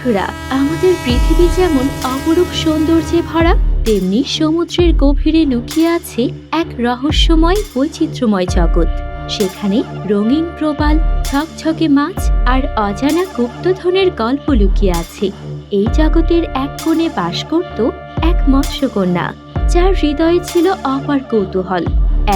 বন্ধুরা, আমাদের পৃথিবী যেমন অপরূপ সৌন্দর্যে ভরা, তেমনি সমুদ্রের গভীরে লুকিয়ে আছে এক রহস্যময় বৈচিত্র্যময় জগৎ। সেখানে রঙিন প্রবাল, ঝকঝকে মাছ আর অজানা গুপ্তধনের গল্প লুকিয়ে আছে। এই জগতের এক কোণে বাস করত এক মৎস্যকন্যা, যার হৃদয়ে ছিল অপার কৌতূহল।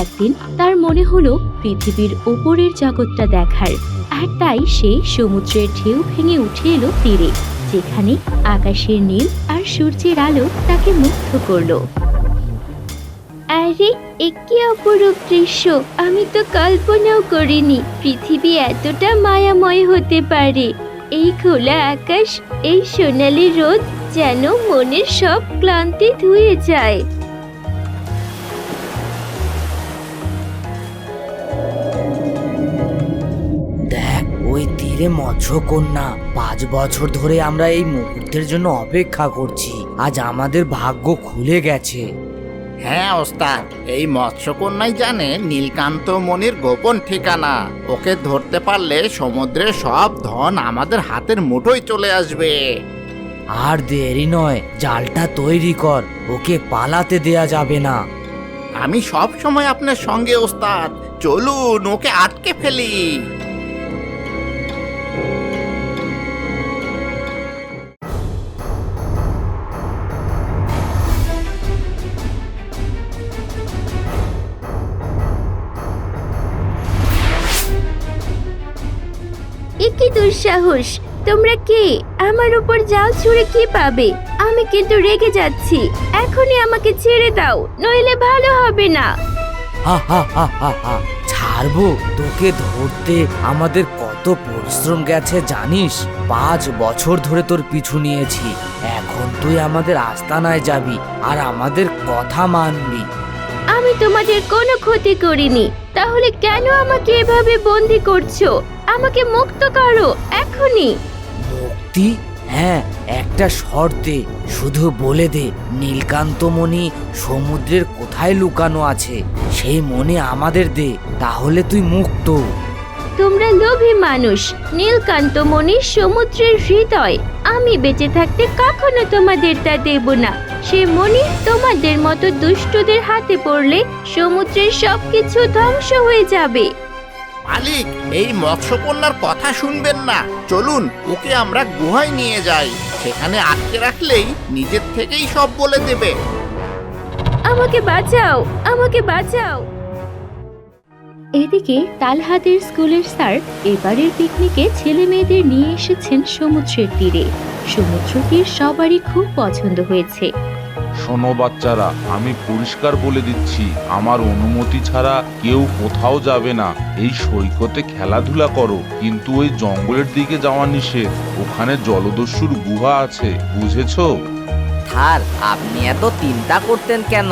একদিন তার মনে হলো, পৃথিবীর ওপরের জগৎটা দেখার। আর তাই সে সমুদ্রের ঢেউ ভেঙে উঠে এলো তীরে। যেখানে আকাশের নীল আর সূর্যের আলো তাকে মুগ্ধ করল। আরে একে অপরূপ দৃশ্য! আমি তো কল্পনাও করিনি পৃথিবী এতটা মায়াময় হতে পারে। এই খোলা আকাশ, এই সোনালি রোদ যেন মনের সব ক্লান্তি ধুয়ে যায়। তীরে মৎস্যকন্যা পাঁচ বছর ধরে আমরা এই মুহূর্তের জন্য অপেক্ষা করছি। আজ আমাদের ভাগ্য খুলে গেছে। হ্যাঁ ওস্তাদ। এই মৎস্যকন্যাই জানে নীলকান্ত মনির গোপন ঠিকানা। ওকে ধরতে পারলে সমুদ্রের সব ধন আমাদের হাতের মুঠোয় চলে আসবে। আর দেরি নয় জালটা তৈরি কর। ওকে পালাতে দেয়া যাবে না। আমি সব সময় আপনার সঙ্গে ওস্তাদ। চলুন ওকে আটকে ফেলি। কি দুঃসাহস তোমরা কে? আমার উপর জাল ছুঁড়ে কি পাবে? আমি কিন্তু রেগে যাচ্ছি। এখনই আমাকে ছেড়ে দাও নইলে ভালো হবে না। হা হা হা হা হা। ছাড়বো? তোকে ধরতে আমাদের কত পরিশ্রম গেছে জানিস? পাঁচ বছর ধরে তোর পিছু নিয়েছি। এখন তুই আমাদের আস্তানায় যাবি আর আমাদের কথা মানবি। আমি তোমাদের কোনো ক্ষতি করিনি। তাহলে কেন আমাকে এভাবে বন্দি করছ? আমাকে মুক্ত করো এখনই। মুক্তি? হ্যাঁ একটা শর্তে। শুধু বলে দে নীলকান্ত মণি সমুদ্রের কোথায় লুকানো আছে? সেই মনে আমাদের দে তাহলে তুই মুক্ত। তোমরা লোভী মানুষ নীলকান্ত মনির সমুদ্রের হৃদয়। আমি বেঁচে থাকতে কখনো তোমাদের তা দেব না। সে মনি তোমাদের মতো দুষ্টদের হাতে পড়লে সমুদ্রের সবকিছু ধ্বংস হয়ে যাবে। মালিক, এই মৎস্যকন্যার কথা শুনবেন না। চলুন, ওকে আমরা গুহায় নিয়ে যাই। সেখানে আটকে রাখলেই নিজের থেকেই সব বলে দেবে। আমাকে বাঁচাও আমাকে বাঁচাও। এদিকে তালহাতের স্কুলের স্যার এবারের পিকনিকে ছেলে মেয়েদের নিয়ে এসেছেন সমুদ্রের তীরে। সমুদ্র তীর সবারই খুব পছন্দ হয়েছে। শোনো বাচ্চারা, আমি পরিষ্কার বলে দিচ্ছি, আমার অনুমতি ছাড়া কেউ কোথাও যাবে না। এই সৈকতে খেলাধুলা করো, কিন্তু ওই জঙ্গলের দিকে যাওয়া নিষেধ। ওখানে জলদস্যুর গুহা আছে, বুঝেছ? থার, আপনি এত চিন্তা করতেন কেন?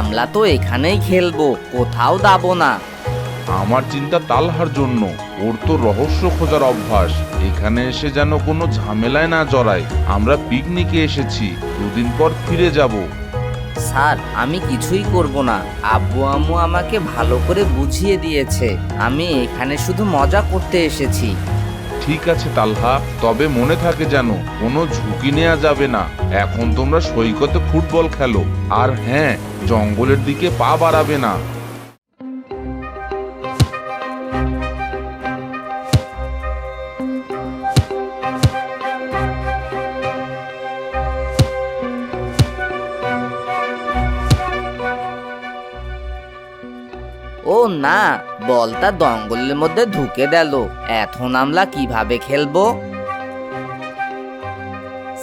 আমরা তো এখানেই খেলব, কোথাও যাব না। আমার চিন্তা তালহার জন্য। ওর তো রহস্য খোঁজার অভ্যাস। এখানে এসে যেন কোনো ঝামেলায় না জড়ায়। আমরা পিকনিকে এসেছি। দুদিন পর ফিরে যাব। স্যার আমি কিছুই করব না। আব্বু আম্মু আমাকে ভালো করে বুঝিয়ে দিয়েছে। আমি এখানে শুধু মজা করতে এসেছি। ঠিক আছে তালহা তবে মনে থাকে যেন কোনো ঝুঁকি নেওয়া যাবে না। এখন তোমরা সৈকতে ফুটবল খেলো। আর হ্যাঁ জঙ্গলের দিকে পা বাড়াবে না। ও না, বলটা দঙ্গলের মধ্যে ঢুকে গেল এখন আমরা কীভাবে খেলব?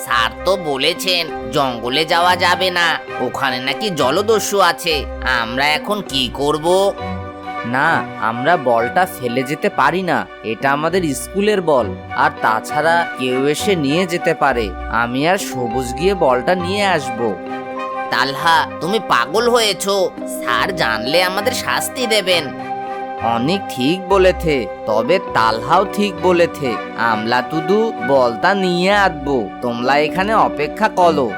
স্যার তো বলেছেন, জঙ্গলে যাওয়া যাবে না। ওখানে নাকি জলদস্যু আছে। আমরা এখন কি করব? না, আমরা বলটা ফেলে যেতে পারি না। এটা আমাদের স্কুলের বল। আর তাছাড়া কেউ এসে নিয়ে যেতে পারে। আমি আর সবুজ গিয়ে বলটা নিয়ে আসব। তালহা, তুমি পাগল হয়েছো। স্যার জানলে আমাদের শাস্তি দেবেন। অনেক ঠিক বলেছে, তবে তালহাও ঠিক বলেছে। আমলা তুদু বলতা নিয়ে আসব। তোমরা এখানে অপেক্ষা করো।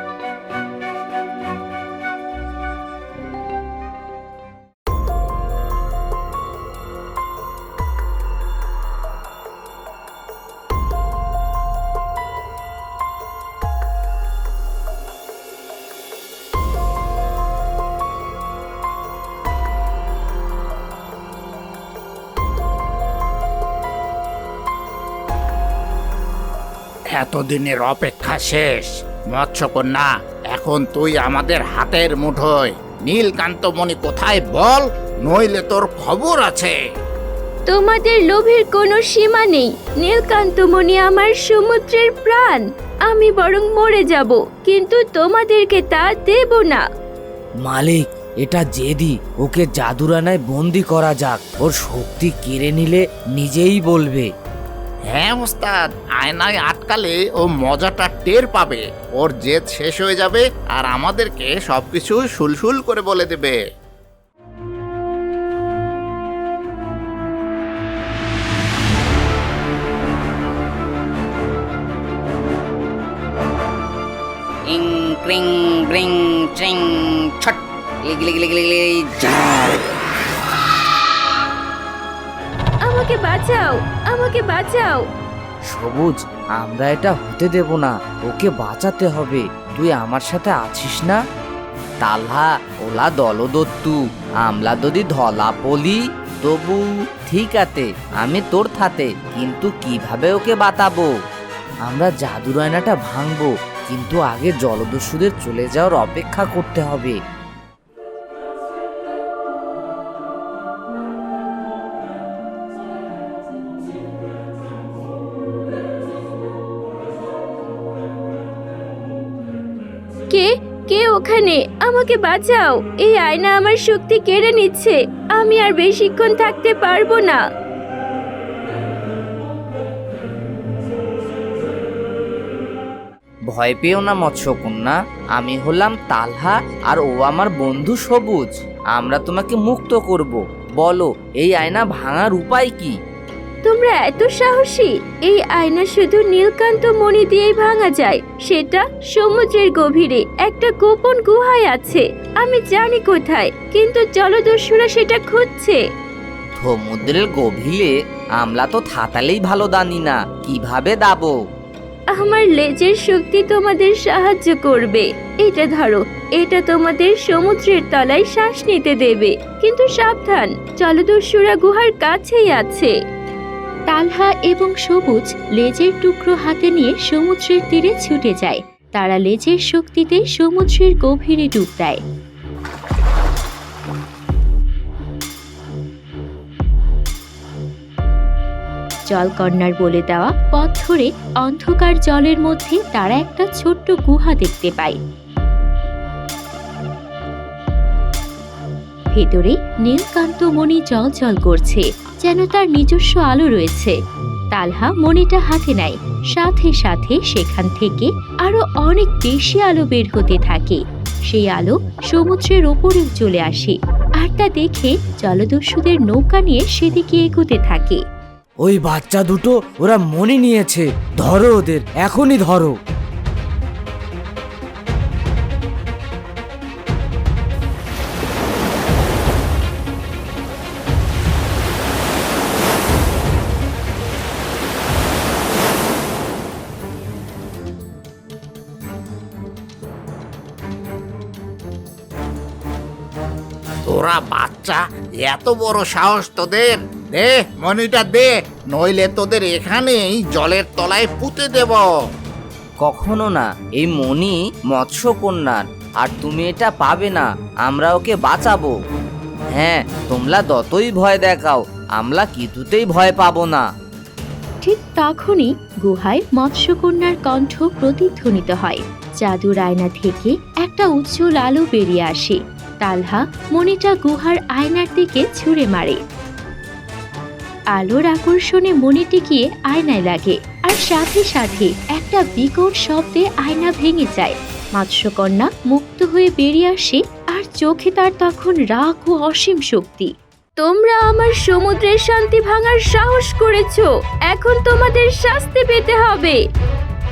এতদিনের অপেক্ষা শেষ। মৎস্যকন্যা এখন তুই আমাদের হাতের মুঠোয়। নীলকান্তমণি কোথায় বল নইলে তোর খবর আছে। তোমাদের লোভের কোনো সীমা নেই। নীলকান্তমণি আমার সমুদ্রের প্রাণ। আমি বরং মরে যাব কিন্তু তোমাদেরকে তা দেব না। মালিক এটা জেদি। ওকে জাদুরানায় বন্দি করা যাক। ওর শক্তি কেড়ে নিলে নিজেই বলবে। হ্যাঁ ওস্তাদ আয়নায় আটকালে ও মজাটা টের পাবে ওর জেদ শেষ হয়ে যাবে আর আমাদেরকে সবকিছু সুলসুল করে বলে দেবে ইং ক্রিং গ্রিং ট্রিং ছট লিগ লিগ লিগ লিগ, যা। আমাকে বাঁচাও আমাকে বাঁচাও। সবুজ, আমরা এটা হতে দেব না, ওকে বাঁচাতে হবে। তুই আমার সাথে আছিস না? তালহা, ওলা দলদত্তু, আমলা যদি ধলা পলি। তবু ঠিক আছে, আমি তোর থাতে কিন্তু কীভাবে ওকে বাতাবো আমরা জাদুর আয়নাটা ভাঙবো, কিন্তু আগে জলদস্যুদের চলে যাওয়ার অপেক্ষা করতে হবে। কে? কে ওখানে? আমাকে বাঁচাও। এই আয়না আমার শক্তি কেড়ে নিচ্ছে। আমি আর বেশিক্ষণ থাকতে পারব না। ভয় পেও না, মৎস্যকন্যা। আমি হলাম তালহা আর ও আমার বন্ধু সবুজ। আমরা তোমাকে মুক্ত করব। বলো, এই আয়না ভাঙার উপায় কি? তোমরা এত সাহসী? এই আয়না শুধু নীলকান্ত মণি দিয়েই ভাঙা যায় সেটা সমুদ্রের গভীরে একটা গোপন গুহায় আছে। আমি জানি কোথায় কিন্তু জলদস্যুরা সেটা খুঁজছে। সমুদ্রের গভীরে? আমলা তো থাতালেই ভালো দানি না কীভাবে দাবো আমার লেজের শক্তি তোমাদের সাহায্য করবে। এটা ধরো এটা তোমাদের সমুদ্রের তলায় শ্বাস নিতে দেবে। কিন্তু সাবধান জলদস্যুরা গুহার কাছেই আছে। তালহা এবং সবুজ লেজের টুকরো হাতে নিয়ে সমুদ্রের তীরে ছুটে যায়। তারা লেজের শক্তিতে সমুদ্রের গভীরে ডুব দেয়। জলকন্যার বলে দেওয়া পথ ধরে অন্ধকার জলের মধ্যে তারা একটা ছোট্ট গুহা দেখতে পায়। ভেতরে নীলকান্ত মণি জল জল করছে। যেন তার নিজস্ব আলো রয়েছে। তালহা মণিটা হাতে নেয়। সাথে সাথে সেখান থেকে আরও অনেক বেশি আলো বের হতে থাকে। সেই আলো সমুদ্রের ওপরে চলে আসে। আর তা দেখে জলদস্যুদের নৌকা নিয়ে সেদিকে এগোতে থাকে। ওই বাচ্চা দুটো ওরা মনে নিয়েছে। ধরো ওদের, এখনই ধরো। বাচ্চা এত বড় সাহস তোদের। দে মনিটা দে নইলে তোদের এখানেই জলের তলায় পুঁতে দেব। কখনো না এই মণি মৎস্যকন্যার আর তুমি এটা পাবে না আমরা ওকে বাঁচাবো। হ্যাঁ তোমরা যতই ভয় দেখাও আমরা কিছুতেই ভয় পাবো না। ঠিক তখনই গুহায় মৎস্যকন্যার কণ্ঠ প্রতিধ্বনিত হয়। জাদুর আয়না থেকে একটা উজ্জ্বল আলো বেরিয়ে আসে। তালহা মণিটা গুহার আয়নার দিকে ছুঁড়ে মারে। আলোর আকর্ষণে মণিটি গিয়ে আয়নায় লাগে আর সাথে সাথে একটা বিকট শব্দে আয়না ভেঙে যায়। মৎস্যকন্যা মুক্ত হয়ে বেরিয়ে আসে আর চোখে তার তখন রাগ ও অসীম শক্তি। তোমরা আমার সমুদ্রের শান্তি ভাঙার সাহস করেছ। এখন তোমাদের শাস্তি পেতে হবে।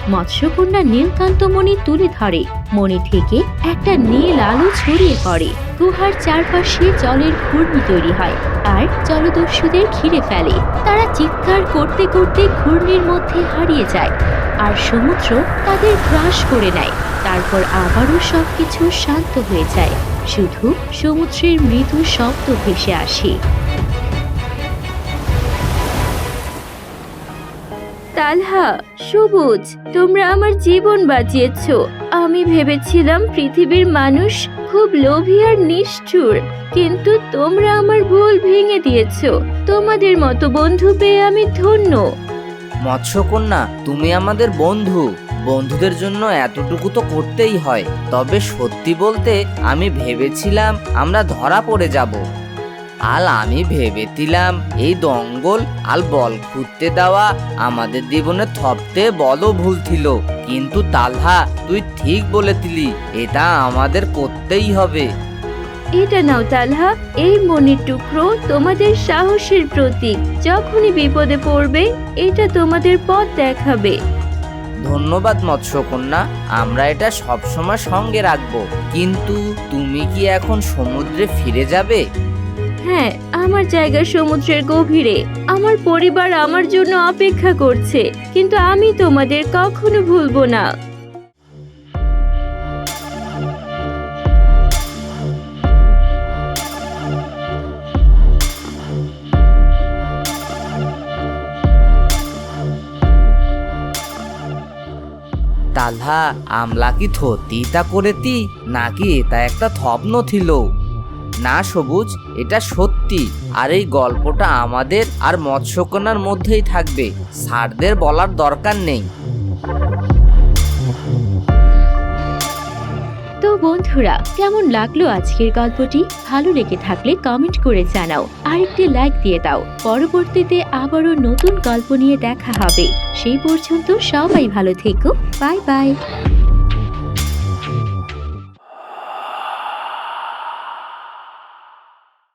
মৎস্যকন্যা নীলকান্ত মণি তুলে ধরে। মণি থেকে একটা নীল আলো ছড়িয়ে পড়ে। গুহার চারপাশে জলের ঘূর্ণি তৈরি হয় আর জলদস্যুদের ঘিরে ফেলে। তারা চিৎকার করতে করতে ঘূর্ণির মধ্যে হারিয়ে যায় আর সমুদ্র তাদের গ্রাস করে নেয়। তারপর আবারও সবকিছু শান্ত হয়ে যায়। শুধু সমুদ্রের মৃদু শব্দ ভেসে আসে। তালহা, সবুজ, তোমরা আমার জীবন বাঁচিয়েছো আমি ভেবেছিলাম পৃথিবীর মানুষ খুব লোভী আর নিষ্ঠুর, কিন্তু তোমরা আমার ভুল ভেঙে দিয়েছ। তোমাদের মতো বন্ধু পেয়ে আমি ধন্য। মৎস্যকন্যা, তুমি আমাদের বন্ধু। বন্ধুদের জন্য এতটুকু তো করতেই হয়। তবে সত্যি বলতে আমি ভেবেছিলাম আমরা ধরা পড়ে যাব। আর আমি ভেবেছিলাম এই দঙ্গল আর বল খুঁজতে দেওয়া আমাদের জীবনে থপতে বড় ভুল ছিল। কিন্তু তালহা তুই ঠিক বলেছিলি এটা আমাদের করতেই হবে। এটা নাও তালহা এই মনের টুকরো তোমাদের সাহসের প্রতীক। যখনই বিপদে পড়বে এটা তোমাদের পথ দেখাবে। ধন্যবাদ মৎস্যকন্যা আমরা এটা সবসময় সঙ্গে রাখব। কিন্তু তুমি কি এখন সমুদ্রে ফিরে যাবে? হ্যাঁ আমার জায়গা সমুদ্রের গভীরে। আমার পরিবার আমার জন্য অপেক্ষা করছে, কিন্তু আমি তোমাদের কখনো ভুলবো না। তালহা, আমলা কি থতি থতিটা করেতি? নাকি এটা একটা স্বপ্ন ছিল? না সবুজ, এটা সত্যি। আর এই গল্পটা আমাদের আর মৎস্যকন্যার মধ্যেই থাকবে। স্যারদের বলার দরকার নেই। তো বন্ধুরা, কেমন লাগল আজকের গল্পটি? ভালো লেগে থাকলে কমেন্ট করে জানাও। আরেকটি লাইক দিয়ে দাও। পরবর্তীতে আবারও নতুন গল্প নিয়ে দেখা হবে। সেই পর্যন্ত সবাই ভালো থেকো। Bye bye